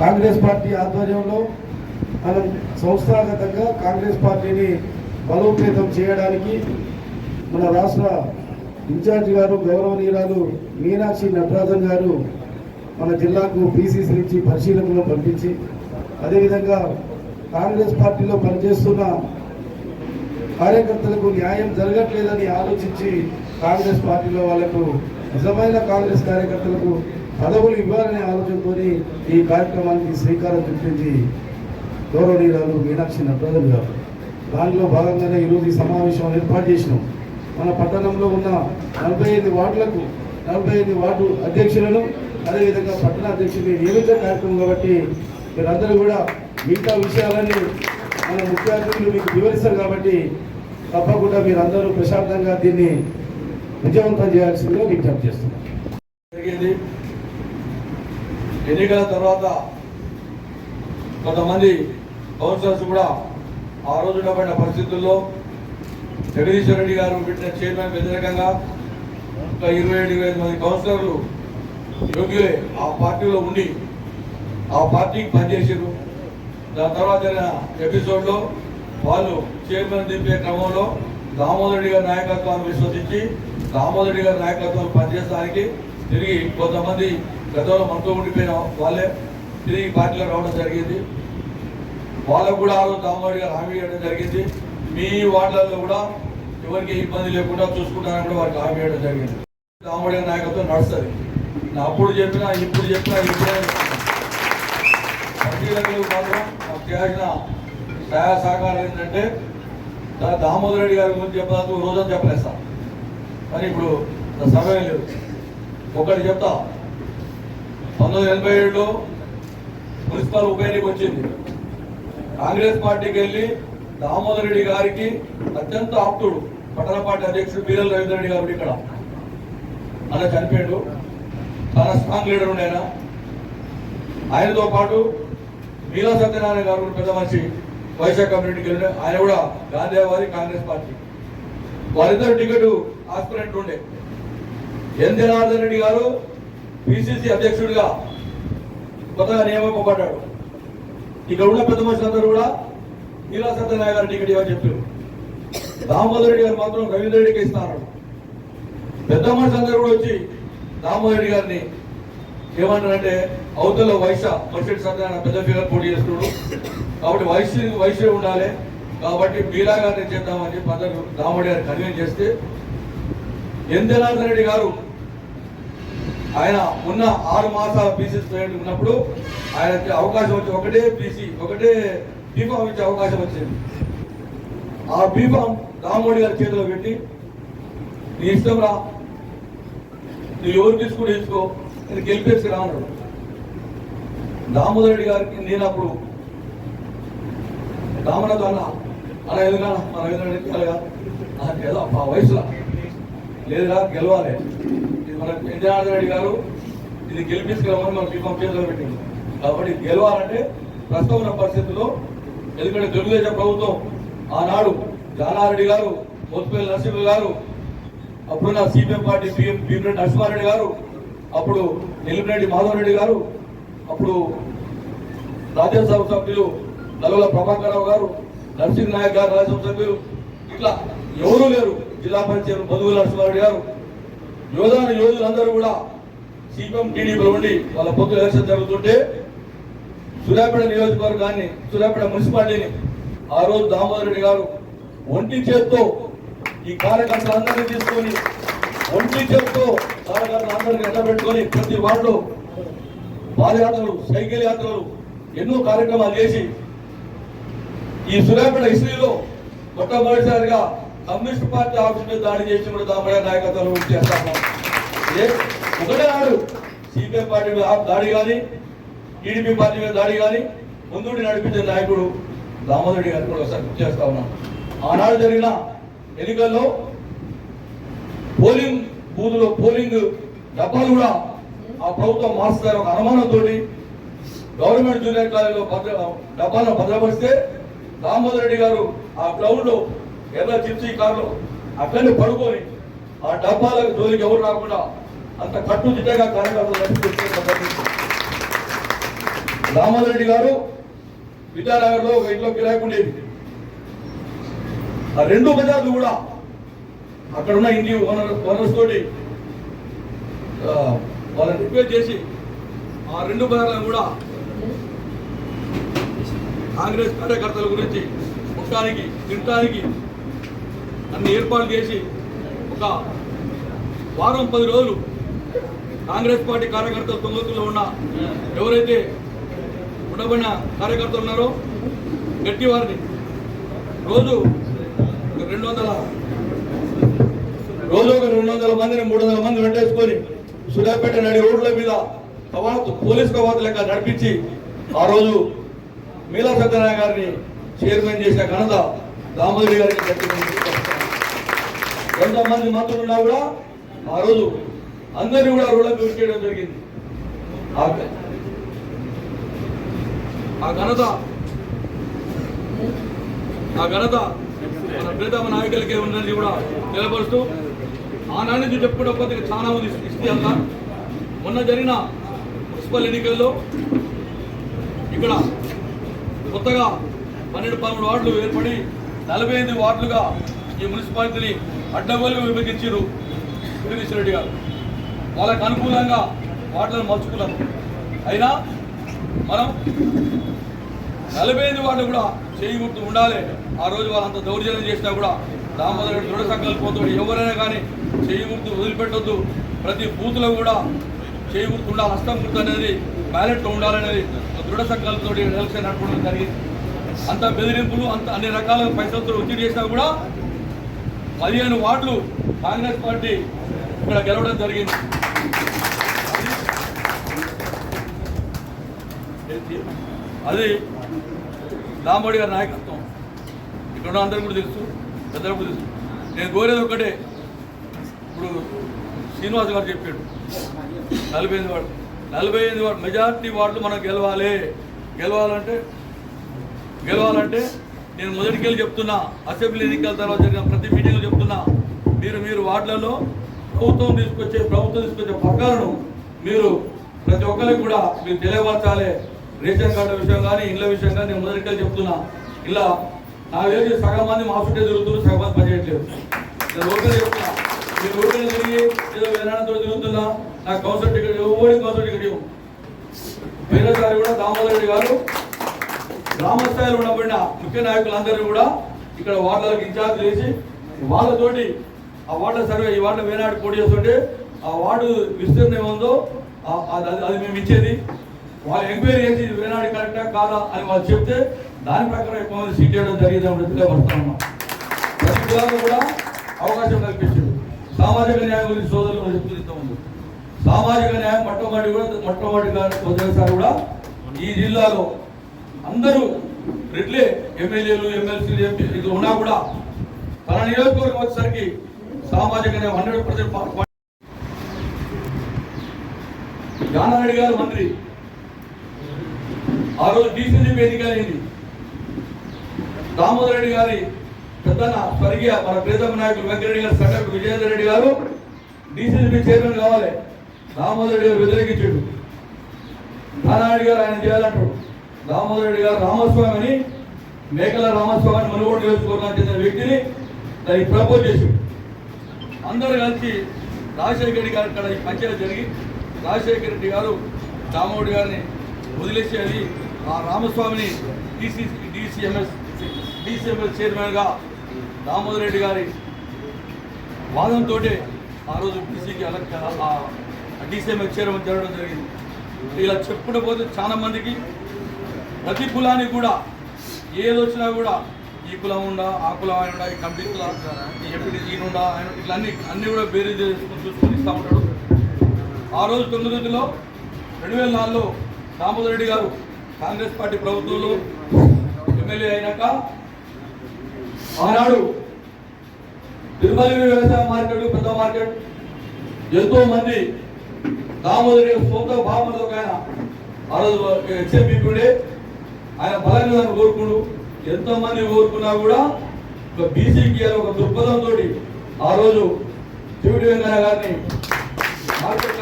Congress party ఆధ్వర్యంలో మనం సంస్థాగతంగా కాంగ్రెస్ పార్టీని బలోపేతం చేయడానికి మన రాష్ట్ర ఇన్ఛార్జి గారు గౌరవనీయురాలు మీనాక్షి నటరాజన్ గారు మన జిల్లాకు బీసీసీ నుంచి పరిశీలనలో పంపించి అదేవిధంగా కాంగ్రెస్ పార్టీలో పనిచేస్తున్న కార్యకర్తలకు న్యాయం జరగట్లేదని ఆలోచించి కాంగ్రెస్ పార్టీలో వాళ్ళకు నిజమైన కాంగ్రెస్ కార్యకర్తలకు పదవులు ఇవ్వాలనే ఆలోచనతో ఈ కార్యక్రమానికి శ్రీకారం చుట్టింది గౌరవనీయురాలు మీనాక్షి నటరాజన్ గారు. దానిలో భాగంగానే ఈరోజు ఈ సమావేశం ఏర్పాటు చేసినాం. మన పట్టణంలో ఉన్న నలభై ఐదు వార్డులకు నలభై ఐదు వార్డు అధ్యక్షులను అదేవిధంగా పట్టణ అధ్యక్షుల్ని నియమించే కార్యక్రమం కాబట్టి మీరందరూ కూడా మిగతా విషయాలని మన ముఖ్య అతిథులు మీకు వివరిస్తారు కాబట్టి తప్పకుండా మీరందరూ ప్రశాంతంగా దీన్ని విజయవంతం చేయాల్సిందిగా విజ్ఞప్తి చేస్తున్నారు జరిగింది. ఎన్నికల తర్వాత కొంతమంది కౌన్సిలర్స్ కూడా ఆ రోజు పడిన పరిస్థితుల్లో జగదీశ్వర రెడ్డి గారు పెట్టిన చైర్మన్ వ్యతిరేకంగా ఇంకా ఇరవై ఏడు ఇరవై మంది కౌన్సిలర్లు యోగ్యులే ఆ పార్టీలో ఉండి ఆ పార్టీకి పనిచేసారు దాని తర్వాత జరిగిన ఎపిసోడ్లో వాళ్ళు చైర్మన్ దింపే క్రమంలో దామోదర్ రెడ్డి గారి నాయకత్వాన్ని విశ్వసించి దామోదర్ రెడ్డి గారి నాయకత్వం పనిచేయడానికి తిరిగి కొంతమంది గతంలో మనతో ఉండిపోయిన వాళ్ళే తిరిగి పార్టీలో రావడం జరిగింది. వాళ్ళకు కూడా ఆ గారు హామీ ఇవ్వడం జరిగింది. మీ వార్డులలో కూడా ఎవరికి ఇబ్బంది లేకుండా చూసుకుంటారని కూడా వారికి హామీ ఇవ్వడం జరిగింది. దామోడి గారి నాయకత్వం నడుస్తుంది. నా అప్పుడు చెప్పినా ఇప్పుడు చెప్పినా ఇప్పుడే పరిశీలకులు మాత్రం నాకు చేయాల్సిన సహాయ సహకారం ఏంటంటే దామోదర్ రెడ్డి గారి గురించి చెప్పడానికి రోజంతా చెప్పలేస్తాను కానీ ఇప్పుడు సమయం లేదు. ఒకటి చెప్తా. పంతొమ్మిది ఎనభై ఏడులో మున్సిపల్ ఉప ఎన్నిక వచ్చింది. కాంగ్రెస్ పార్టీకి వెళ్ళి దామోదర్ రెడ్డి గారికి అత్యంత ఆప్తుడు పట్టణ పార్టీ అధ్యక్షుడు బీరల్ రవీంద్ర రెడ్డి గారు ఇక్కడ. అలా చనిపోయాడు. చాలా స్ట్రాంగ్ లీడర్ ఉండే ఆయన. ఆయనతో పాటు మీలా సత్యనారాయణ గారు పెద్ద మనిషి. వైశాఖ కమ్యూనిటీకి వెళ్ళిన ఆయన కూడా గాంధీవారి కాంగ్రెస్ పార్టీ. వారిద్దరు టికెట్ ఆస్పిరెంట్ ఉండే. ఎన్ జనార్దన్ రెడ్డి గారు పిసిసి అధ్యక్షుడిగా కొత్తగా నియమింపబడ్డాడు ఇక్కడ ఉన్న పెద్ద మనుషులందరూ కూడా నీలా సత్యనారాయణ గారు టికెట్ ఇవ్వని చెప్పారు. దామోదర్ రెడ్డి గారు మాత్రం రవీంద్ర రెడ్డికి ఇస్తున్నారు. పెద్ద మనుషులందరూ కూడా వచ్చి దామోదర్ రెడ్డి గారిని ఏమంటారంటే అవతల వైశ్య మర్షెడ్ సత్యనారాయణ పెద్ద ఫిగర్ పోటీ చేస్తున్నాడు. కాబట్టి వయసు వయసే ఉండాలి. కాబట్టి మీరా గారిని చేద్దామని చెప్పి అందరూ దామోడి గారిని కన్వీన్ చేస్తే ఎన్ రెడ్డి గారు ఆయన ఉన్న ఆరు మాసాల బీసీ ప్రెసిడెంట్ ఉన్నప్పుడు ఆయనకి అవకాశం వచ్చి ఒకటే పీసీ ఒకటే బీఫామ్ ఇచ్చే అవకాశం వచ్చింది. ఆ బీఫామ్ రామ్మోడి గారి చేతిలో పెట్టి నీ ఇష్టం రా. నువ్వు ఎవరు తీసుకుని తీసుకో. నేను గెలిపేసి రాను. దామోదర్ రెడ్డి గారికి నేను అప్పుడు రామనాథ్ అన్న అలా ఎదుగా మన ఎదురు రెడ్డి నాకు ఏదో ఆ వయసులో. లేదురా గెలవాలి. మన జనార్దన్ రెడ్డి గారు ఇది గెలిపించుకోమని మనం బీఫామ్ చేతిలో పెట్టింది కాబట్టి గెలవాలంటే ప్రస్తుతం ఉన్న పరిస్థితుల్లో ఎందుకంటే తెలుగుదేశం ప్రభుత్వం ఆనాడు జానారెడ్డి గారు మోత్పల్లి నరసింహ గారు అప్పుడున్న CPM party CM Bhimireddy Narasimhareddy garu అప్పుడు నిలిమిరెడ్డి మాధవ్ రెడ్డి గారు అప్పుడు రాజ్యసభ సభ్యులు నలుగుల ప్రభాకర్ రావు గారు నరసింహ నాయక్ గారు రాజ్యసభ సభ్యులు ఇట్లా ఎవరూ లేరు. జిల్లా పంచాయతీ మధువుల నరసింహారెడ్డి గారు యోధాన యోధులందరూ కూడా సిపిఎం టీడీపీలో ఉండి వాళ్ళ పొత్తు ఎలక్షన్ జరుగుతుంటే సూర్యాపేట నియోజకవర్గాన్ని సూర్యాపేట మున్సిపాలిటీని ఆ రోజు దామోదర్ రెడ్డి గారు ఒంటి చేత్తో ఈ కార్యకర్తలందరినీ తీసుకొని ఒంటి చేత్తో కార్యకర్తలందరినీ ఎండబెట్టుకొని ప్రతి వార్డు పాదయాత్రలు సైకిల్ యాత్రలు ఎన్నో కార్యక్రమాలు చేసి ఈ సూర్యాపేట హిస్టరీలో మొట్టమొదటిసారిగా కమ్యూనిస్ట్ పార్టీ ఆఫీస్ మీద దాడి చేసి కూడా దామయ్య నాయకత్వం చేస్తాము. ఒకటే నాడు సిపిఐ పార్టీ మీద దాడి కానీ టీడీపీ పార్టీ మీద దాడి కానీ ముందుండి నడిపించే నాయకుడు దామోదరుడి గారు కూడా ఒకసారి గుర్తు చేస్తా ఉన్నాం. ఆనాడు జరిగిన ఎన్నికల్లో పోలింగ్ బూత్లో పోలింగ్ డబ్బాలు కూడా ఆ ప్రభుత్వం మారుస్తారు ఒక అనుమానంతో గవర్నమెంట్ జూనియర్ కాలేజీలో భద్ర డబ్బాలను భద్రపరిస్తే దామోదర్ రెడ్డి గారు ఆ గ్రౌండ్లో ఎర్ర చిప్సీ కారులో అక్కడిని పడుకొని ఆ డబ్బాలకు జోలికి ఎవరు రాకుండా అంత కట్టుదిట్టగా కార్యకర్తలు రామారెడ్డి గారు విద్యానగర్లో ఒక ఇంట్లో కిరాయి ఉండేది ఆ రెండు బజార్లు కూడా అక్కడ ఉన్న ఇంటి ఓనర్ ఓనర్స్ తోటి వాళ్ళని రిపేర్ చేసి ఆ రెండు బజార్లను కూడా కాంగ్రెస్ కార్యకర్తల గురించి ఉండటానికి తినటానికి అన్ని ఏర్పాట్లు చేసి ఒక వారం పది రోజులు కాంగ్రెస్ పార్టీ కార్యకర్తలు తొంగతుల్లో ఉన్న ఎవరైతే ఉండబడిన కార్యకర్తలు ఉన్నారో గట్టి వారిని రోజు రెండు వందల రోజు ఒక రెండు వందల మందిని మూడు వందల మంది వెంటేసుకొని సుధాపేట నడి రోడ్ల మీద కవాతు పోలీస్ కవాతు లెక్క నడిపించి ఆ రోజు మీలా సత్యనారాయణ గారిని చైర్మన్ చేసిన ఘనత దామోదరి గారికి కొంతమంది ఎంతమంది మంత్రులు ఉన్నా కూడా ఆ రోజు అందరినీ కూడా రోడ్లకు విసిరేయడం జరిగింది. ఆ- ఘనత ఆ ఘనత మన ప్రీతమ నాయకులకే ఉందని కూడా నిలబరుస్తూ ఆనాటి నుంచి చెప్పుకుంటే కొద్దిగా చాలా ఉంది. ఇస్తే అంతా మొన్న జరిగిన మున్సిపల్ ఎన్నికల్లో ఇక్కడ కొత్తగా పన్నెండు పదమూడు వార్డులు ఏర్పడి నలభై ఎనిమిది వార్డులుగా ఈ మున్సిపాలిటీని అడ్డగోలుగా విభజించారు జగదీశ్వర రెడ్డి గారు. వాళ్ళకు అనుకూలంగా వాటిలను మలుచుకున్నారు అయినా మనం నలభై ఐదు వాళ్ళు కూడా చేయి ఉండాలి. ఆ రోజు వాళ్ళంత దౌర్జన్యం చేసినా కూడా దామోదర్ రెడ్డి దృఢ సంకల్పంతో ఎవరైనా కానీ చేయి వదిలిపెట్టొద్దు. ప్రతి బూత్లో కూడా చేయి ఉండాలి. హస్తం గుర్తు అనేది బ్యాలెట్లో ఉండాలనేది దృఢ సంకల్పంతో ఎలక్షన్ నడపడం జరిగింది. అంత బెదిరింపులు అంత అన్ని రకాల పైసలతో ఒత్తిడి చేసినా కూడా పదిహేను వార్డులు కాంగ్రెస్ పార్టీ ఇక్కడ గెలవడం జరిగింది. అది రామోడి గారి నాయకత్వం. ఇక్కడ ఉన్న అందరికీ కూడా తెలుసు పెద్దలు కూడా తెలుసు. నేను కోరేది ఒకటే ఇప్పుడు శ్రీనివాస్ గారు చెప్పాడు నలభై ఎనిమిది వార్డు నలభై ఎనిమిది వార్డు మెజార్టీ వార్డులు మనం గెలవాలి. గెలవాలంటే గెలవాలంటే నేను మొదటికెళ్ళి చెప్తున్నా అసెంబ్లీ ఎన్నికల తర్వాత జరిగిన ప్రతి మీటింగ్లో మీరు మీరు వార్డులలో ప్రభుత్వం తీసుకొచ్చే ప్రభుత్వం తీసుకొచ్చే పథకాలను మీరు ప్రతి ఒక్కరికి కూడా మీరు తెలియపరచాలి. రేషన్ కార్డు విషయం కానీ ఇళ్ళ విషయం కానీ నేను మొదటికెళ్ళి చెప్తున్నా. ఇలా నాకు తెలిసి సగం మంది మా చుట్టే తిరుగుతున్నారు సగం మంది పనిచేయట్లేదు. నేను ఓపెన్ చెప్తున్నా. మీరు ఓపెన్ తిరిగి ఏదో విధానంతో తిరుగుతున్నా నాకు కౌన్సిల్ టికెట్ ఎవరికి కౌన్సిల్ టికెట్ ఇవ్వు. వేరేసారి కూడా దామోదర్ రెడ్డి గారు గ్రామస్థాయిలో ఉండబడిన ముఖ్య నాయకులందరినీ కూడా ఇక్కడ వార్డులకు ఇన్ఛార్జ్ చేసి వాళ్ళతోటి ఆ వార్డుల సర్వే ఈ వార్డులో వేనాడు పోటీ చేస్తుంటే ఆ వార్డు విస్తీర్ణం ఏముందో అది అది- అది మేము ఇచ్చేది. వాళ్ళు ఎంక్వైరీ చేసి ఇది వేనాడు కరెక్టా కాదా అని వాళ్ళు చెప్తే దాని ప్రకారం ఎక్కువ మంది సీట్ చేయడం జరిగింది తెలియపరుస్తా ఉన్నాం ప్రతి కూడా అవకాశం కల్పించారు. సామాజిక న్యాయం గురించి సోదరులు కూడా చెప్తుంది ఇంతకుముందు. సామాజిక న్యాయం మొట్టమొదటి కూడా మొట్టమొదటిగా సోదరిసారి కూడా ఈ జిల్లాలో అందరూ రెడ్లే ఎమ్మెల్యేలు ఎమ్మెల్సీలు ఇది ఉన్నా కూడా తన నియోజకవర్గం వచ్చేసరికి సామాజిక న్యాయం హండ్రెడ్ పర్సెంట్ జానారెడ్డి గారు మంత్రి. ఆ రోజు డీసీసీ వేదిక అయింది దామోదర్ రెడ్డి గారి పెద్దన స్వర్గీయ మన ప్రీతమ నాయకులు వెంకరెడ్డి గారు సెక్రటరీ విజయేంద్ర రెడ్డి గారు డీసీసీ చైర్మన్ కావాలి. దామోదర్ రెడ్డి గారు వ్యతిరేకించాడు. నారాయణ గారు ఆయన చేయాలంటాడు. దామోదర్ రెడ్డి గారు రామస్వామి అని మేకల రామస్వామిని మనుగోడు చేసుకోవడానికి చెందిన వ్యక్తిని దానికి ప్రపోజ్ చేసి అందరూ కలిసి రాజశేఖర రెడ్డి గారి ఇక్కడ ఈ పంచాయతీ జరిగి రాజశేఖర రెడ్డి గారు దామోదర్ గారిని వదిలేసేది ఆ రామస్వామిని డిసి డిసిఎంఎస్ డిసిఎంఎస్ చైర్మన్గా దామోదర్ రెడ్డి గారి వాదంతో ఆ రోజు బీసీకి ఎలక్ట్ డిసిఎంఎస్ చైర్మన్ జరగడం జరిగింది. ఇలా చెప్పుకుంటూ పోతే చాలా మందికి ప్రతి కులానికి కూడా ఏదొచ్చినా కూడా ఈ కులం ఉండా ఆ కులం ఆయన ఉండా ఈ కమిటీ కులం ఈ ఎంపీ ఈయనుండా ఆయన ఇట్లా అన్ని అన్ని కూడా బేరీ చేసుకుని చూసుకొని ఇస్తూ ఉంటాడు. ఆ రోజు తొమ్మిదిలో రెండు వేల నాలుగులో దామోదర్ రెడ్డి గారు కాంగ్రెస్ పార్టీ ప్రభుత్వంలో ఎమ్మెల్యే అయినాక ఆనాడు తిరుమల వ్యవసాయ మార్కెట్ పెద్ద మార్కెట్ ఎంతో మంది దామోదర్ సొంత భావనతో ఆయన. ఆ రోజు హెచ్ఎంపీ ఆయన బలంగా కోరుకుంటూ ఎంతోమంది ఎంతో కూడా ఒక బీసీకి ఒక దృక్పథంతో ఆ రోజు శివుడి వెంకయ్య గారిని మార్కెట్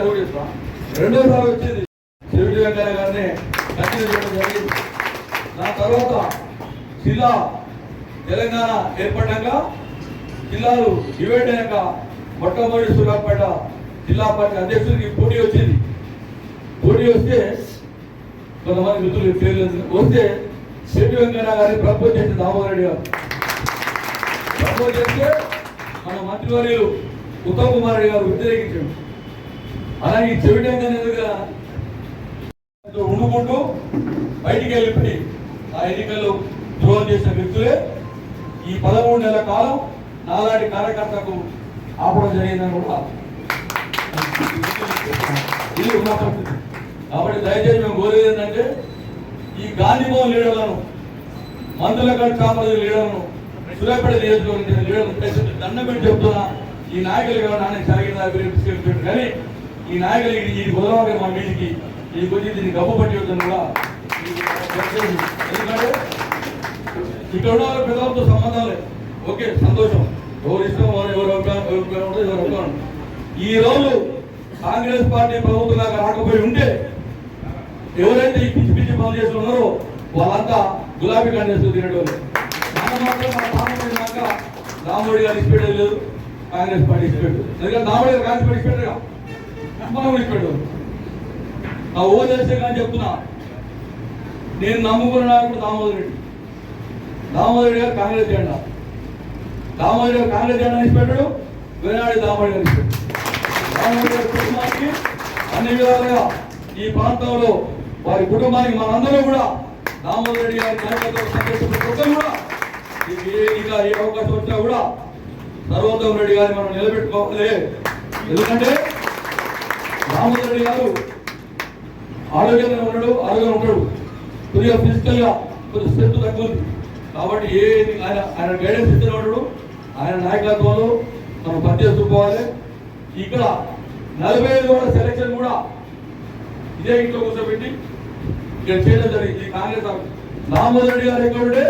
ఎవరు చెప్తా రెండోసారి వచ్చింది శివుడి వెంకయ్య గారిని కంటిన్యూ చేయడం జరిగింది. నా తర్వాత జిల్లా తెలంగాణ ఏర్పడ్డాక జిల్లాలు డివైడ్ అయ్యాక మొట్టమొదటి సూర్యాపేట జిల్లా పార్టీ అధ్యక్షుడికి పోటీ వచ్చింది. పోటీ వస్తే కొంతమంది మిత్రులు పేర్లు వస్తే శెట్టి వెంకయ్య గారిని ప్రపోజ్ చేసి దామోదర్ రెడ్డి గారు. ప్రపోజ్ చేస్తే మన మంత్రివర్యులు ఉత్తమ్ కుమార్ రెడ్డి గారు వ్యతిరేకించాడు అలాగే ఈ చెవిటి వెంకయ్య ఉండుకుంటూ బయటికి వెళ్ళిపోయి ఆ ఎన్నికల్లో ద్రోహం చేసిన వ్యక్తులే ఈ పదమూడు నెలల కాలం నాలాంటి కార్యకర్తకు ఆపడం జరిగిందని కూడా ఇది ఉన్న పరిస్థితి కాబట్టి దయచేసి మేము కోరేది ఏంటంటే ఈ గాంధీభవన్ లీడర్లను మందుల కామరాజు లీడర్ను లీడర్లను సూర్యాపేట నియోజకవర్గం చెందిన లీడర్లను దండం పెట్టి చెప్తున్నా ఈ నాయకులు ఎవరు నాన్న సాగిన తీసుకెళ్ళిపోయాడు కానీ ఈ నాయకులు ఇది ఈ గోదావరి మా మీదికి ఈ గురించి దీన్ని గబ్బు పట్టి కూడా ఎందుకంటే ఇక్కడ ఉన్న వాళ్ళ పెద్దలతో సంబంధం లేదు. ఓకే సంతోషం. ఎవరు ఇష్టం వారు ఎవరు ఎవరు ఎవరు ఈ రోజు కాంగ్రెస్ పార్టీ ప్రభుత్వం దాకా రాకపోయి ఉంటే ఎవరైతే ఈ పిచ్చి పిచ్చి పనులు చేసి ఉన్నారో వాళ్ళంతా గులాబీ కాంగ్రెస్ తినేటోళ్ళు. మనం రాముడి గారు ఇచ్చిపెట్టేది లేదు కాంగ్రెస్ పార్టీ ఇచ్చిపెట్టు ఎందుకంటే రాముడి గారు కాంగ్రెస్ పార్టీ ఇచ్చిపెట్టరుగా మనం ఇచ్చిపెట్టారు నా ఓ దేశం కానీ చెప్తున్నా. నేను నమ్ముకున్న నాయకుడు దామోదర్ రెడ్డి. దామోదర్ రెడ్డి గారు కాంగ్రెస్ జెండా. దామోదర్ గారు కాంగ్రెస్ జెండా ఇచ్చిపెట్టాడు వేనాడి దామోదర్ గారు ఇచ్చిపెట్టాడు. దామోదర్ గారి కుటుంబానికి అన్ని విధాలుగా ఈ ప్రాంతంలో వారి కుటుంబానికి మనందరూ కూడా దామోదర్ రెడ్డి గారి నాయకత్వం సంతోషపడుతూ కూడా ఈ ఏ- ఏ అవకాశం వచ్చినా కూడా సర్వోత్తమ రెడ్డి గారిని మనం నిలబెట్టుకోవాలి. ఎందుకంటే దామోదర్ రెడ్డి గారు ఆరోగ్యంగా ఉన్నాడు ఆరోగ్యంగా ఉంటాడు. కొద్దిగా ఫిజికల్గా కొద్దిగా స్ట్రెంత్ తక్కువ కాబట్టి ఏది ఆయన ఆయన గైడెన్స్ ఇస్తూనే ఉండడు ఆయన నాయకత్వంలో మనం పనిచేస్తూ పోవాలి. ఇక్కడ నలభై ఐదు వాళ్ళ సెలక్షన్ కూడా ఇదే ఇంట్లో కూర్చోబెట్టి ఇక్కడ చేయడం జరిగింది ఈ కాంగ్రెస్ ఆఫీస్. రామోదర్ రెడ్డి గారు ఎక్కడ ఉంటే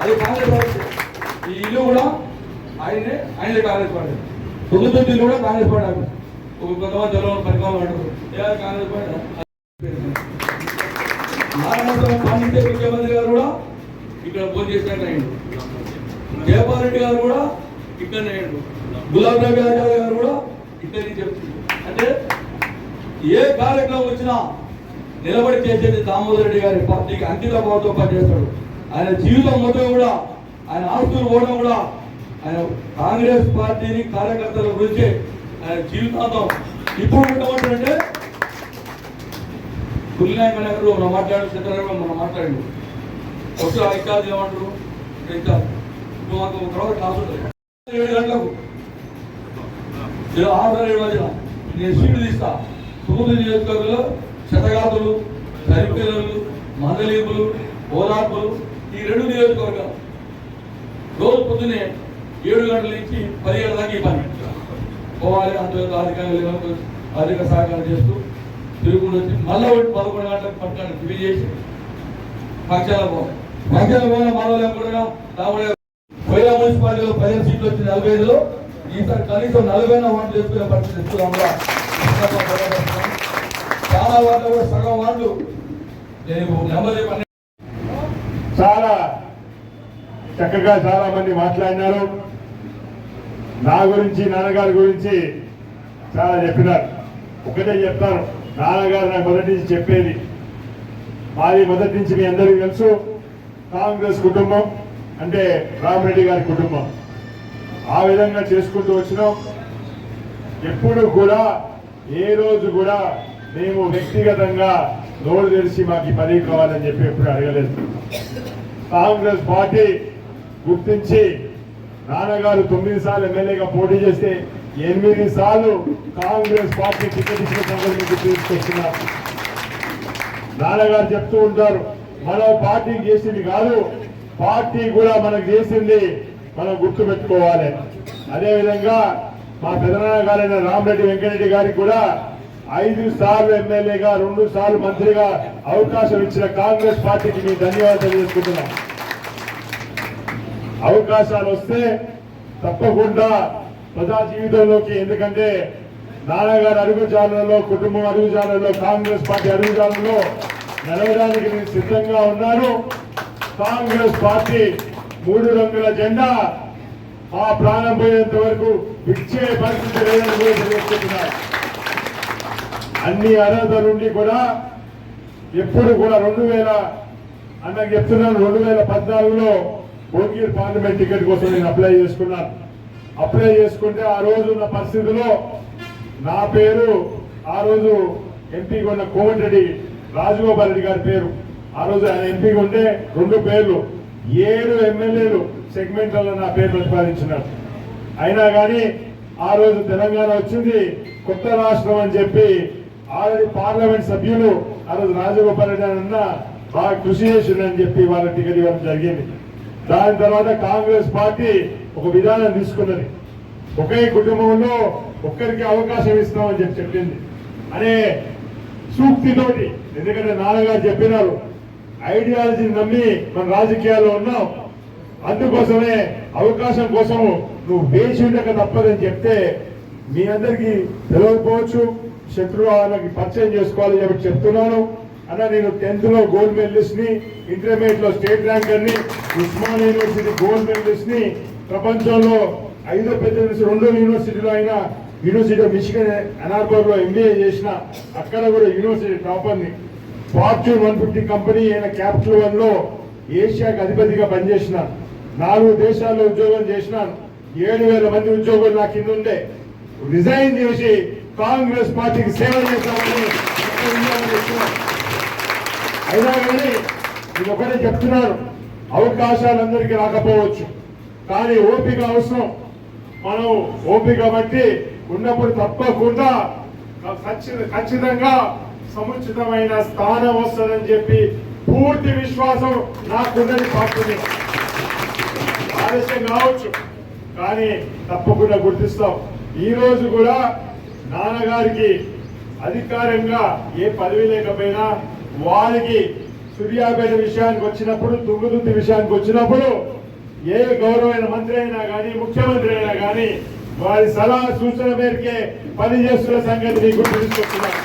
అది కాంగ్రెస్ ఆఫీస్. ఈ ఇల్లు కూడా ఆయనే ఆయనే కాంగ్రెస్ పార్టీ. తొమ్మిది కూడా కాంగ్రెస్ పార్టీ ఒక కొంతమంది తెలవని పరిపాలన అంటారు. ఏ కాంగ్రెస్ పార్టీ? నారాయణస్వామి పాండిత్య ముఖ్యమంత్రి గారు కూడా ఇక్కడ భోజనం చేసినట్టు అయ్యిండు జయపాల్ రెడ్డి గారు కూడా ఇక్కడనే అయ్యిండు గులాబ్ నబీ ఆజాద్ గారు కూడా ఇక్కడ నుంచి చెప్తుంది అంటే ఏ కార్యక్రమం వచ్చినా నిలబడి చేసేది దామోదర్ రెడ్డి గారి పార్టీకి అంకిత భావంతో పనిచేస్తాడు. ఆయన జీవితం మొత్తం కూడా ఆయన ఆస్తులు పోవడం కూడా ఆయన కాంగ్రెస్ పార్టీని కార్యకర్తల గురించి ఆయన జీవితాంతం. ఇప్పుడు ఉండమంటే పుల్లినాయ నగర్లో మనం మాట్లాడు చిత్రంగా మనం మాట్లాడండి. ఒకసారి ఐకాదు ఏమంటారు? ఇంకా ఇప్పుడు మాకు ఒక రోజు క్లాస్ ఉంటుంది. ఏడు గంటలకు. ఆరు ఏడు మధ్యన. నేను సీటు తీస్తా. తొమ్మిది నియోజకవర్గంలో శతగాతులు సరిపిల్లలు మందలీపులు ఓదార్పులు ఈ రెండు నియోజకవర్గాలు రోజు పొద్దునే ఏడు గంటల నుంచి పదిహేడు దాకా ఈ పని. పోవాలి అంతవరకు అధికారులు అధిక సహకారం చేస్తూ తిరుగుడు వచ్చి మళ్ళీ ఒకటి పదకొండు గంటలకు పట్టణాన్ని ఫిల్ చేసి పక్షాల పోవాలి. పక్షాల పోవాలి మనలో కూడా రాముడు పోయిన మున్సిపాలిటీలో పదిహేను సీట్లు వచ్చి నలభై ఐదులో ఈసారి కనీసం నలభై ఓట్లు చేసుకునే పరిస్థితి ఇస్తున్నాం చాలా వాళ్ళు కూడా సగం వాళ్ళు. చాలా చక్కగా చాలా మంది మాట్లాడినారు. నా గురించి నాన్నగారి గురించి చాలా చెప్పినారు. ఒకటే చెప్తాను. నాన్నగారు నాకు మొదటి నుంచి చెప్పేది. మాది మొదటి నుంచి మీ అందరికీ తెలుసు. కాంగ్రెస్ కుటుంబం అంటే రామరెడ్డి గారి కుటుంబం. ఆ విధంగా చేసుకుంటూ వచ్చినాం. ఎప్పుడు కూడా ఏ రోజు కూడా మేము వ్యక్తిగతంగా నోరు తెరిచి మాకు ఈ పని కావాలని చెప్పి ఎప్పుడు అడగలేదు. కాంగ్రెస్ పార్టీ గుర్తించి నాన్నగారు తొమ్మిది సార్లు ఎమ్మెల్యేగా పోటీ చేస్తే ఎనిమిది సార్లు కాంగ్రెస్ పార్టీ టికెట్ ఇచ్చిన సంగతి మీకు తీసుకొస్తున్నారు నాన్నగారు చెప్తూ ఉంటారు మనం పార్టీ చేసింది కాదు పార్టీ కూడా మనకు చేసింది మనం గుర్తు పెట్టుకోవాలి అదేవిధంగా మా పెదనాన్న గారైన రామరెడ్డి వెంకరెడ్డి గారికి కూడా ఐదు సార్లు ఎమ్మెల్యేగా రెండు సార్లు మంత్రిగా అవకాశం ఇచ్చిన కాంగ్రెస్ పార్టీకి మీ ధన్యవాదాలు తెలుసుకుంటున్నాం అవకాశాలు వస్తే తప్పకుండా ప్రజా జీవితంలోకి ఎందుకంటే నాన్నగారు అడుగుజాలలో కుటుంబం అడుగుజాలలో కాంగ్రెస్ పార్టీ అడుగుజాలలో నడవడానికి నేను సిద్ధంగా ఉన్నాను కాంగ్రెస్ పార్టీ మూడు రంగుల జెండా ఆ ప్రాణం పోయేంత వరకు విచ్చే పరిస్థితి లేదని కూడా తెలియజేస్తున్నారు. అన్ని అర్హత నుండి కూడా ఎప్పుడు కూడా రెండు వేల అన్నకు చెప్తున్నాను రెండు వేల పద్నాలుగులో భోగిర్ పార్లమెంట్ టికెట్ కోసం నేను అప్లై చేసుకున్నాను అప్లై చేసుకుంటే ఆ రోజు ఉన్న పరిస్థితిలో నా పేరు ఆ రోజు ఎంపీగా ఉన్న కోమటిరెడ్డి రాజగోపాల్ రెడ్డి గారి పేరు. ఆ రోజు ఆయన ఎంపీగా ఉంటే రెండు పేర్లు. ఏడు ఎమ్మెల్యేలు సెగ్మెంట్లలో నా పేరు ప్రతిపాదించినారు. అయినా కానీ ఆ రోజు తెలంగాణ వచ్చింది కొత్త రాష్ట్రం అని చెప్పి ఆల్రెడీ పార్లమెంట్ సభ్యులు ఆ రోజు రాజగోపాల్ రెడ్డి అన్న బాగా కృషి చేసిందని చెప్పి వాళ్ళ టికెట్ ఇవ్వడం జరిగింది. దాని తర్వాత కాంగ్రెస్ పార్టీ ఒక విధానం తీసుకున్నది. ఒకే కుటుంబంలో ఒక్కరికి అవకాశం ఇస్తామని చెప్పి చెప్పింది. అనే సూక్తితోటి ఎందుకంటే నాన్నగారు చెప్పినారు ఐడియాలజీని నమ్మి మన రాజకీయాల్లో ఉన్నాం. అందుకోసమే అవకాశం కోసం నువ్వు వేచి ఉండక తప్పదని చెప్తే మీ అందరికీ తెలియకపోవచ్చు. శత్రువాళ్ళకి పరిచయం చేసుకోవాలని చెప్పి చెప్తున్నాను. అన్న నేను టెన్త్లో గోల్డ్ మెడలిస్ట్ని ఇంటర్మీడియట్లో స్టేట్ ర్యాంకర్ని ఉస్మాన్ యూనివర్సిటీ గోల్డ్ మెడలిస్ట్ని ప్రపంచంలో ఐదో పెద్ద రెండో యూనివర్సిటీలో అయినా యూనివర్సిటీ ఆఫ్ మిషిగన్ అనార్బర్లో ఎంబీఏ చేసిన అక్కడ కూడా యూనివర్సిటీ టాపర్ని. ఫార్చ్యూన్ వన్ ఫిఫ్టీ కంపెనీ అయిన క్యాపిటల్ వన్లో ఏషియాకి అధిపతిగా పనిచేసిన నాలుగు దేశాల్లో ఉద్యోగం చేసినాను ఏడు వేల మంది ఉద్యోగులు నా కింద ఉండే. రిజైన్ చేసి కాంగ్రెస్ పార్టీకి సేవ చేస్తామని అయినా కానీ నేను ఒకటే చెప్తున్నాను అవకాశాలు అందరికీ రాకపోవచ్చు. కానీ ఓపిక అవసరం. మనం ఓపిక బట్టి ఉన్నప్పుడు తప్పకుండా ఖచ్చితంగా సముచితమైన స్థానం వస్తుందని చెప్పి పూర్తి విశ్వాసం నాకున్నది పార్టీ ఆలస్యం కావచ్చు. కానీ తప్పకుండా గుర్తిస్తాం. ఈ రోజు కూడా నాన్నగారికి అధికారంగా ఏ పదవి లేకపోయినా వారికి సూర్యాపేట విషయానికి వచ్చినప్పుడు తుంగుదుద్ది విషయానికి వచ్చినప్పుడు ఏ గౌరవమైన మంత్రి అయినా కానీ ముఖ్యమంత్రి అయినా కానీ వారి సలహా సూచన మేరకే పనిచేస్తున్న సంగతి మీకు తీసుకొస్తున్నాం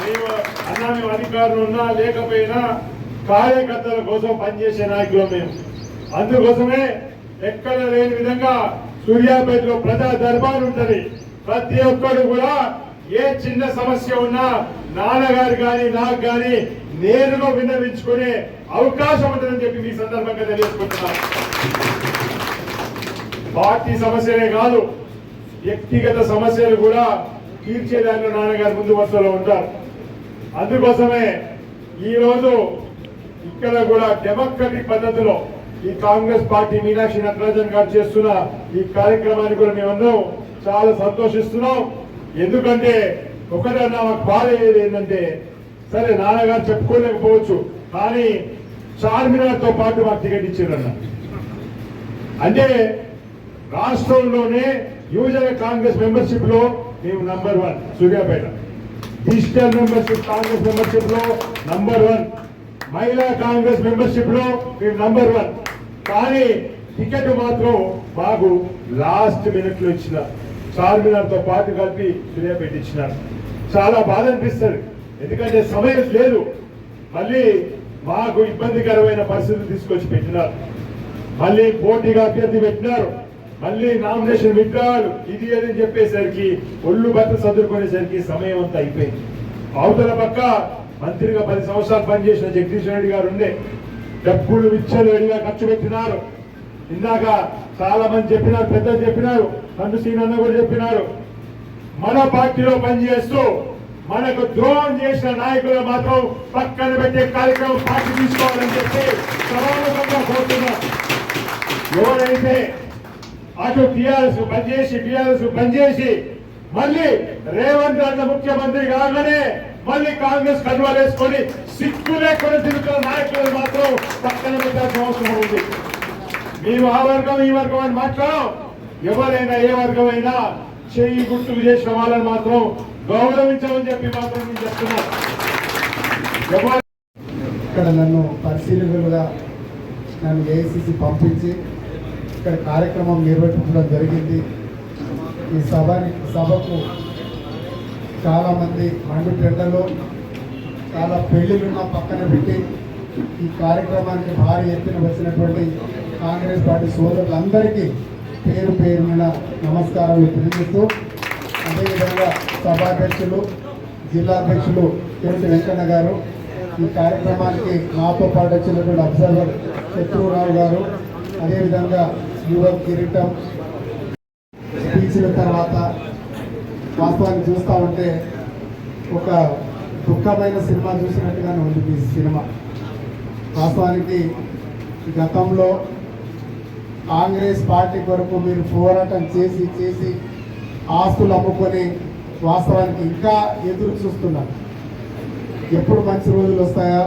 మేము అన్నా మేము అధికారులు ఉన్నా లేకపోయినా కార్యకర్తల కోసం పనిచేసే నాయకులు మేము. అందుకోసమే ఎక్కడ లేని విధంగా సూర్యాపేటలో ప్రజా దర్బార్ ఉంటది. ప్రతి ఒక్కరు కూడా ఏ చిన్న సమస్య ఉన్నా నాన్నగారు కానీ నాకు కానీ నేరుగా విన్నవించుకునే అవకాశం ఉంటుందని చెప్పి మీ సందర్భంగా తెలియజేసుకుంటున్నాను. పార్టీ సమస్యలే కాదు వ్యక్తిగత సమస్యలు కూడా తీర్చేదానిలో నాన్నగారు ముందు వరుసలో ఉంటారు. అందుకోసమే ఈరోజు ఇక్కడ కూడా డెమోక్రటిక్ పద్ధతిలో ఈ కాంగ్రెస్ పార్టీ మీనాక్షి నటరాజన్ గారు చేస్తున్న ఈ కార్యక్రమాన్ని కూడా మేమందరం చాలా సంతోషిస్తున్నాం. ఎందుకంటే ఒకటన్నా మాకు బాధ అయ్యేది ఏంటంటే సరే నాన్నగారు చెప్పుకోలేకపోవచ్చు కానీ చార్మినార్తో పాటు మాకు టికెట్ ఇచ్చారన్న. అంటే రాష్ట్రంలోనే యువజన కాంగ్రెస్ మెంబర్షిప్లో మేము number one Suryapet. Digital membership Congress మెంబర్షిప్లో number one. మహిళా కాంగ్రెస్ మెంబర్షిప్లో మేము నంబర్ వన్. కానీ టికెట్ మాత్రం మాకు లాస్ట్ మినిట్లో ఇచ్చిన చార్మినార్తో పాటు కలిపి సూర్యాపేట పెట్టించినారు. చాలా బాధ అనిపిస్తుంది. ఎందుకంటే సమయం లేదు. మళ్ళీ మాకు ఇబ్బందికరమైన పరిస్థితులు తీసుకొచ్చి పెట్టినారు. మళ్ళీ పోటీగా అభ్యర్థి పెట్టినారు. మళ్ళీ నామినేషన్ విత్డ్రాలు ఇది అని చెప్పేసరికి ఒళ్ళు బట్ట చదువుకునేసరికి సమయం అంతా అయిపోయింది. అవతల పక్క మంత్రిగా పది సంవత్సరాలు పనిచేసిన జగదీశ్వర రెడ్డి గారు ఉండే. డబ్బులు విచ్చలవిడిగా ఖర్చు పెట్టినారు. ఇందాక చాలా మంది చెప్పినారు పెద్దలు చెప్పినారు. నన్ను సీనన్న కూడా చెప్పినారు. మన పార్టీలో పనిచేస్తూ మనకు ద్రోహం చేసిన నాయకులు మాత్రం పక్కన పెట్టే కార్యక్రమం పార్టీ తీసుకోవాలని చెప్పి సమావేశంగా కోరుతున్నారు ఎవరైతే అటు టీఆర్ఎస్ పనిచేసి టీఆర్ఎస్ పనిచేసి మళ్ళీ రేవంత్ రెడ్డి ముఖ్యమంత్రి కాగానే మళ్ళీ కాంగ్రెస్ కండువాలు వేసుకొని సిగ్గు లేకుండా తిరుగుతున్న నాయకులను మాత్రం పక్కన పెట్టాల్సిన అవసరం ఉంది. మేము ఆ వర్గం ఈ వర్గం అని మాట్లాడాం ఎవరైనా ఏ వర్గమైనా చేయి గుర్తు గుర్తుకు చేసిన వాళ్ళని మాత్రం గౌరవించమని చెప్పి మాత్రం నేను చెప్తున్నాను ఇక్కడ నన్ను పరిశీలకులుగా నన్ను ఏఐసిసి పంపించి ఇక్కడ కార్యక్రమం నిర్వహించడం జరిగింది. ఈ సభ సభకు చాలామంది మండు టెండలో చాలా పెళ్ళిళ్ళున్న పక్కన పెట్టి ఈ కార్యక్రమానికి భారీ ఎత్తున వచ్చినటువంటి కాంగ్రెస్ పార్టీ సోదరులందరికీ పేరు పేరు మీద నమస్కారాలు తెలియజేస్తూ అదేవిధంగా సభాధ్యక్షులు జిల్లా అధ్యక్షులు తిరుపతి వెంకన్న గారు ఈ కార్యక్రమానికి మాతో పాటు వచ్చినటువంటి అబ్జర్వర్ శత్రురావు గారు అదేవిధంగా యువ కిరీటం స్పీచ్ల తర్వాత వాస్తవాన్ని చూస్తూ ఉంటే ఒక దుఃఖమైన సినిమా చూసినట్టుగానే ఉంది ఈ సినిమా. వాస్తవానికి గతంలో కాంగ్రెస్ పార్టీ కొరకు మీరు పోరాటం చేసి చేసి ఆస్తులు అమ్ముకొని వాస్తవానికి ఇంకా ఎదురు చూస్తున్నారు. ఎప్పుడు మంచి రోజులు వస్తాయా?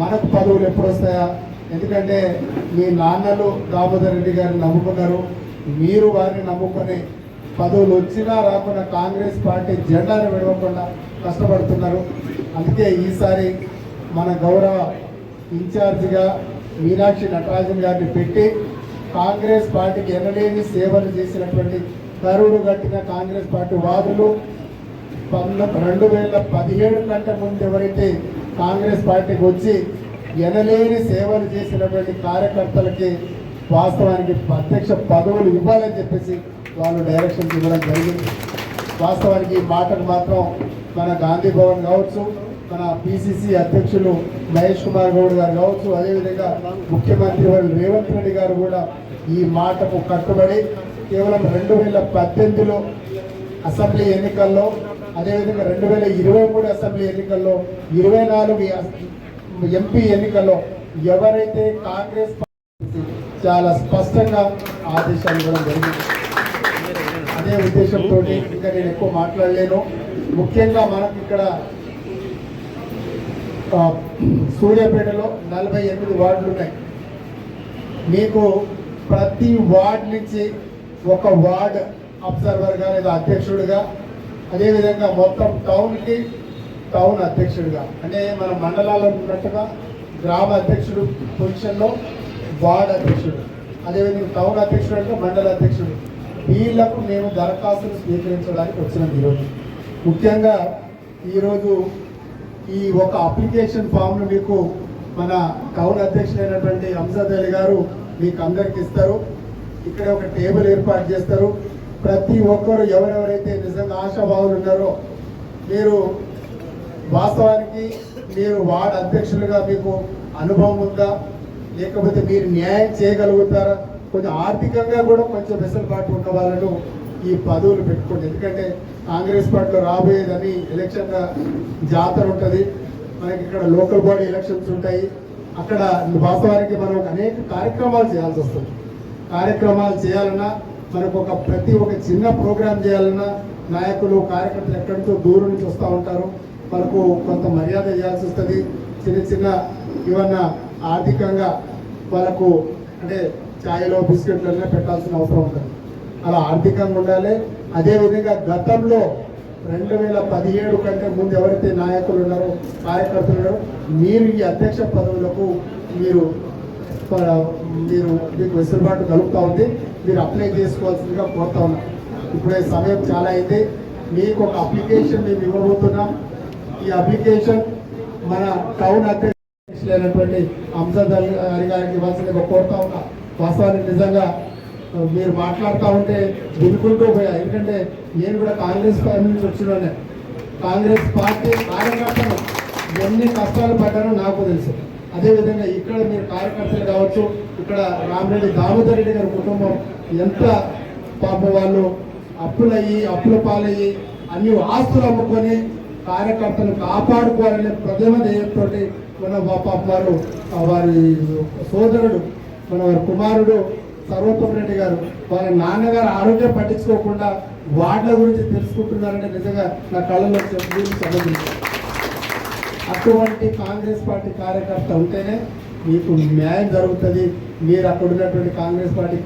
మనకు పదవులు ఎప్పుడు వస్తాయా? ఎందుకంటే మీ నాన్నలు దామోదర్ రెడ్డి గారిని నమ్ముకున్నారు. మీరు వారిని నమ్ముకొని పదవులు వచ్చినా రాకుండా కాంగ్రెస్ పార్టీ జెండాను విడవకుండా కష్టపడుతున్నారు. అందుకే ఈసారి మన గౌరవ ఇన్ఛార్జిగా మీనాక్షి నటరాజన్ గారిని పెట్టి కాంగ్రెస్ పార్టీకి ఎనలేని సేవలు చేసినటువంటి కరువులు కట్టిన కాంగ్రెస్ పార్టీ వాదులు రెండు వేల పదిహేడు కంటే ముందు ఎవరైతే కాంగ్రెస్ పార్టీకి వచ్చి ఎనలేని సేవలు చేసినటువంటి కార్యకర్తలకి వాస్తవానికి ప్రత్యక్ష పదవులు ఇవ్వాలని చెప్పేసి వాళ్ళు డైరెక్షన్స్ ఇవ్వడం జరిగింది. వాస్తవానికి ఈ మాటకు మాత్రం మన గాంధీ భవన్ కావచ్చు మన పిసిసి అధ్యక్షులు మహేష్ కుమార్ గౌడ్ గారు కావచ్చు అదేవిధంగా ముఖ్యమంత్రి వారు రేవంత్ రెడ్డి గారు కూడా ఈ మాటకు కట్టుబడి కేవలం రెండు వేల పద్దెనిమిదిలో అసెంబ్లీ ఎన్నికల్లో అదేవిధంగా రెండు వేల ఇరవై మూడు అసెంబ్లీ ఎన్నికల్లో ఇరవై నాలుగు ఎంపీ ఎన్నికల్లో ఎవరైతే కాంగ్రెస్ చాలా స్పష్టంగా ఆదేశాలు ఇవ్వడం జరిగింది. అదే ఉద్దేశంతో ఇంకా నేను ఎక్కువ మాట్లాడలేను. ముఖ్యంగా మనకి ఇక్కడ సూర్యాపేటలో నలభై ఎనిమిది వార్డులు ఉన్నాయి మీకు ప్రతి వార్డ్ నుంచి ఒక వార్డ్ అబ్జర్వర్గా లేదా అధ్యక్షుడిగా అదేవిధంగా మొత్తం టౌన్కి టౌన్ అధ్యక్షుడిగా అంటే మన మండలాల్లో ఉన్నట్టుగా గ్రామ అధ్యక్షుడు పొజిషన్లో వార్డ్ అధ్యక్షుడు. అదేవిధంగా టౌన్ అధ్యక్షుడు అంటే మండల అధ్యక్షుడు. వీళ్ళకు మేము దరఖాస్తులు స్వీకరించడానికి వచ్చినాం ఈరోజు. ముఖ్యంగా ఈరోజు ఈ ఒక అప్లికేషన్ ఫామ్ను మీకు మన టౌన్ అధ్యక్షుడైనటువంటి అంజద్ అలీ గారు మీకు అందరికి ఇస్తారు. ఇక్కడ ఒక టేబుల్ ఏర్పాటు చేస్తారు. ప్రతి ఒక్కరు ఎవరెవరైతే నిజంగా ఆశాభావులు ఉన్నారో మీరు వాస్తవానికి మీరు వార్డ్ అధ్యక్షులుగా మీకు అనుభవం ఉందా? లేకపోతే మీరు న్యాయం చేయగలుగుతారా? కొంచెం ఆర్థికంగా కూడా కొంచెం వెసులుబాటు ఉన్న వాళ్ళను ఈ పదవులు పెట్టుకోండి. ఎందుకంటే కాంగ్రెస్ పార్టీలో రాబోయేదని ఎలక్షన్ జాతర ఉంటుంది. మనకి ఇక్కడ లోకల్ బాడీ ఎలక్షన్స్ ఉంటాయి. అక్కడ వాస్తవానికి మనం అనేక కార్యక్రమాలు చేయాల్సి వస్తుంది. కార్యక్రమాలు చేయాలన్నా మనకు ఒక ప్రతి ఒక చిన్న ప్రోగ్రాం చేయాలన్నా నాయకులు కార్యకర్తలు ఎక్కడితో దూరం నుంచి వస్తూ ఉంటారు. మనకు కొంత మర్యాద చేయాల్సి వస్తుంది. చిన్న చిన్న ఏమన్నా ఆర్థికంగా వాళ్ళకు అంటే ఛాయలో బిస్కెట్లన్నా పెట్టాల్సిన అవసరం ఉంటుంది. అలా ఆర్థికంగా ఉండాలి. అదేవిధంగా గతంలో రెండు వేల పదిహేడు కంటే ముందు ఎవరైతే నాయకులు ఉన్నారో కార్యకర్తలు ఉన్నారో మీరు ఈ అధ్యక్ష పదవులకు మీరు మీరు మీకు వెసులుబాటు కలుగుతూ ఉంది. మీరు అప్లై చేసుకోవాల్సిందిగా కోరుతా ఉన్నాం. ఇప్పుడే సమయం చాలా అయింది. మీకు ఒక అప్లికేషన్ మేము ఇవ్వబోతున్నాం. ఈ అప్లికేషన్ మన టౌన్ అధ్యక్షులైనటువంటి లేనటువంటి అలీ గారికి ఇవ్వాల్సిందిగా కోరుతా ఉన్నా. వాస్తవానికి నిజంగా మీరు మాట్లాడుతూ ఉంటే వినుకుంటూ పోయా. ఎందుకంటే నేను కూడా కాంగ్రెస్ పార్టీ నుంచి వచ్చినానే. కాంగ్రెస్ పార్టీ కార్యకర్తలు ఎన్ని కష్టాలు పడ్డారో నాకు తెలుసు. అదేవిధంగా ఇక్కడ మీరు కార్యకర్తలు కావచ్చు ఇక్కడ రామిరెడ్డి దామోదర్ రెడ్డి గారి కుటుంబం ఎంత పాప వాళ్ళు అప్పులయ్యి అప్పుల పాలయ్యి అన్ని ఆస్తులు అమ్ముకొని కార్యకర్తలు కాపాడుకోవాలనే ప్రథమ ధ్యేయంతో మన పాప వారు వారి సోదరుడు మన వారి కుమారుడు సర్వోత్తమ్ రెడ్డి గారు వాళ్ళ నాన్నగారు ఆరోగ్యం పట్టించుకోకుండా వార్డుల గురించి తెలుసుకుంటున్నారంటే నిజంగా నా కళ్ళలో చెప్పి సంబంధించారు అటువంటి కాంగ్రెస్ పార్టీ కార్యకర్త ఉంటేనే మీకు న్యాయం జరుగుతుంది. మీరు అక్కడ ఉన్నటువంటి కాంగ్రెస్ పార్టీ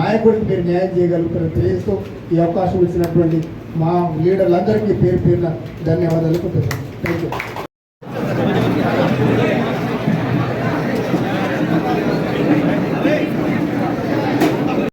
నాయకుడికి మీరు న్యాయం చేయగలుగుతారని తెలియజేస్తూ ఈ అవకాశం ఇచ్చినటువంటి మా లీడర్లందరికీ పేరు పేరున ధన్యవాదాలు. Thank you.